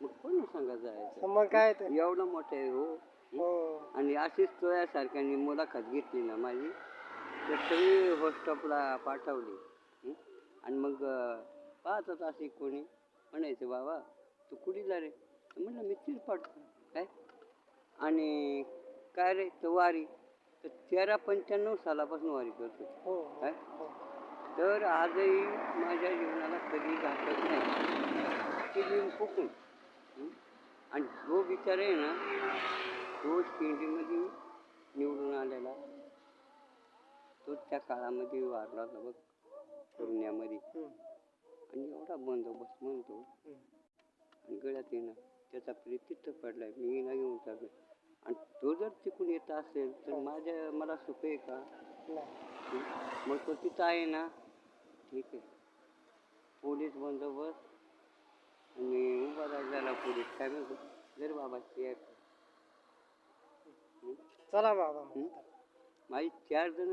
मग कोण सांगा जायचं? मग काय एवढं मोठं आहे हो. हो. आणि अशीच तुझ्यासारख्याने मुलाखत घेतली ना माझी. तर सगळी होस्टॉपला पाठवली. हं? आणि मग अं, पाहत होता असे कोणी. म्हणायचं बाबा तू कुठीला रे? तर म्हणलं मी तीच पाठतो काय? आणि काय रे तर वारी? तर तेरा पंच्याण्णव सालापासून वारी करतो हो. काय? तर आजही माझ्या जीवनाला कधी घातक नाही. आणि जो विचार आहे ना तो शिर्डीमध्ये निवडून आलेला तो त्या काळामध्ये वारला होता बघ पुण्यामध्ये. आणि एवढा बंदोबस्त म्हणतो. आणि गळ्यात येणं त्याचा प्रीत तिथं पडलाय मी ना घेऊन चाललोय आणि तो जर तिकडून येत असेल तर माझ्या मला सुख आहे का? मग तो तिथं आहे ना ठीक आहे. पोलीस बंदोबस्त राहिलेला पोलीस काय म्हणतो जर बाबा चेक चला बाबा हं? माझी चार जण